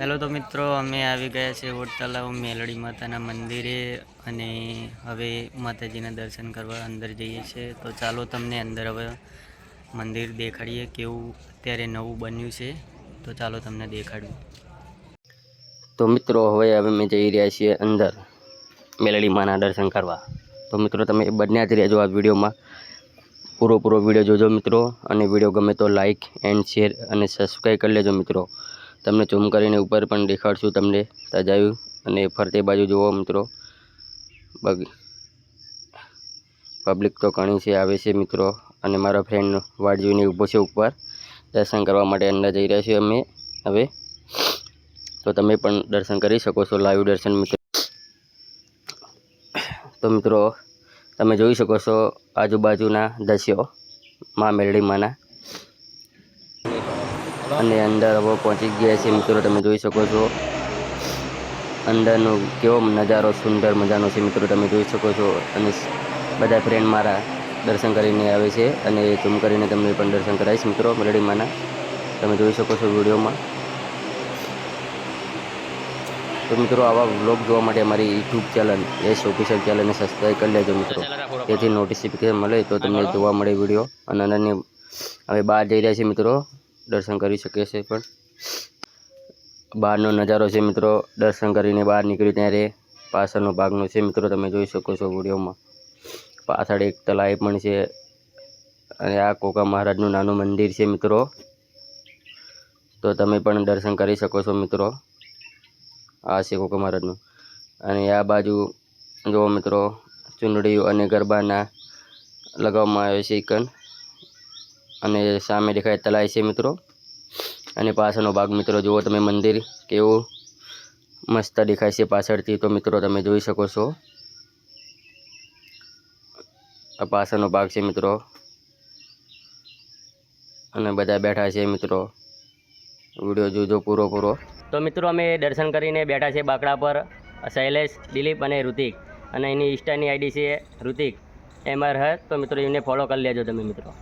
Hello તો મિત્રો, અમે આવી ગયા છે વોટ તલાવ મેલડી માતાના મંદિરે અને હવે માતાજીના દર્શન કરવા અંદર જઈએ છીએ. તો ચાલો તમને અંદર હવે મંદિર દેખાડીએ કેવું અત્યારે નવું બન્યું છે. તો ચાલો તમને દેખાડું. તો મિત્રો, હવે હવે અમે જઈ રહ્યા છીએ અંદર મેલડી માના દર્શન કરવા. તો મિત્રો, તમે બન્યા જ રહેજો આ વિડીયોમાં. પૂરો પૂરો વીડિયો જોજો મિત્રો અને વીડિયો ગમે તો લાઇક એન્ડ શેર અને સબસ્ક્રાઈબ કરી લેજો મિત્રો. તમને ઝૂમ કરીને ઉપર પણ દેખાડશું તમને તજાયું. અને ફરતે બાજુ જુઓ મિત્રો. પબ્લિક તો ઘણી છે, આવે છે મિત્રો. અને મારો ફ્રેન્ડ વાડ જોઈને ઊભો છે ઉપર. દર્શન કરવા માટે અંદર જઈ રહ્યા છીએ અમે હવે. તો તમે પણ દર્શન કરી શકો છો લાઈવ દર્શન મિત્રો. તો મિત્રો, તમે જોઈ શકો છો આજુબાજુના દ્રશ્યો મા મેરડીમાંના. માના અને અંદર હવે પહોંચી ગયા છે મિત્રો તમે જોઈ શકો છો. અંદરનો કેવો નજારો સુંદર મજાનો છે મિત્રો તમે જોઈ શકો છો. અને બધા ફ્રેન્ડ મારા દર્શન કરીને આવે છે અને ઝૂમ કરીને તમને પણ દર્શન કરાવીશ મિત્રો મરડીમાંના માના. તમે જોઈ શકો છો વિડીયોમાં. તો મિત્રો આવા વ્લોગ જોવા માટે અમારી યુટ્યુબ ચેનલ એસ ઓફિશિયલ ચેનલને સબસ્ક્રાઈબ કરી લેજો મિત્રો. તેથી નોટિફિકેશન મળે તો તમને જોવા મળે વીડિયો. અને અનન્ય હવે બહાર જઈ રહ્યા છે મિત્રો. દર્શન કરી શકે છે પણ. બહારનો નજારો છે મિત્રો, દર્શન કરીને બહાર નીકળી ત્યારે પાછળનો ભાગનો છે મિત્રો, તમે જોઈ શકો છો વિડીયોમાં. પાછળ એક તલાઈ પણ છે અને આ કોકા મહારાજનું નાનું મંદિર છે મિત્રો. તો તમે પણ દર્શન કરી શકો છો મિત્રો. આ છે કોકા મહારાજનું. અને આ બાજુ જુઓ મિત્રો, ચૂંદડીઓ અને ગરબાના લગાવવામાં આવે છે ઇકન અને સામે દેખાય તલાઈ છે મિત્રો. અને પાછળનો ભાગ મિત્રો, જુઓ તમે મંદિર કેવું મસ્ત દેખાય છે પાછળથી. તો મિત્રો, તમે જોઈ શકો છો. પાછળનો ભાગ છે મિત્રો. અને બધા બેઠા છે મિત્રો. વીડિયો જોજો પૂરો પૂરો. તો મિત્રો, અમે દર્શન કરીને બેઠા છે બાકડા પર, શૈલેષ, દિલીપ અને ઋતિક. અને એની ઇન્સ્ટાની આઈડી છે ઋતિક. એમઆર હર તો મિત્રો એને ફોલો કરી લેજો તમે મિત્રો.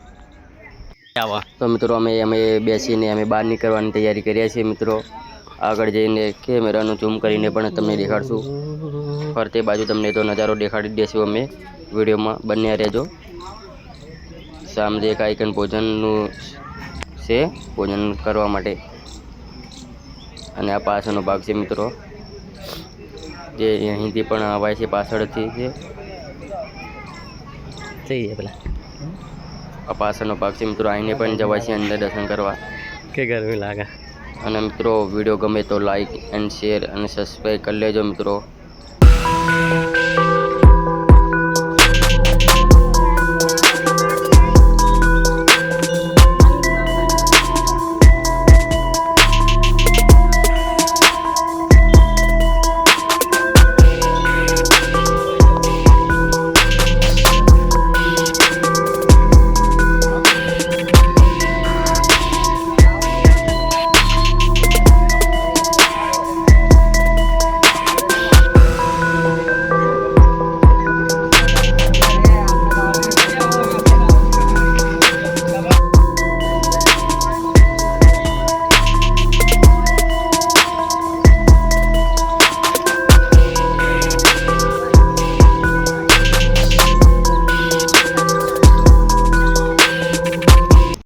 તો મિત્રો અમે અમે બેસીને અમે બહાર નીકળવાની તૈયારી કર્યા છીએ મિત્રો. આગળ જઈને કેમેરાનું ઝૂમ કરીને પણ તમને દેખાડશું. ફરતે બાજુ તમને તો નજારો દેખાડી દઈશું અમે. વિડીયોમાં બન્યા રહેજો. સામે એક આઈકન ભોજનનું છે, ભોજન કરવા માટે. અને આ પાછળનો ભાગ છે મિત્રો. જે અહીંથી પણ અવાય છે, પાછળથી છે. થઈ જાય પેલા આ પાછળનો ભાગ છે. મિત્રો આઈને પણ જવાય છે અંદર દર્શન કરવા. કે ગરમી લાગે. અને મિત્રો વીડિયો ગમે તો લાઈક એન્ડ શેર અને સબસ્ક્રાઈબ કરી લેજો મિત્રો.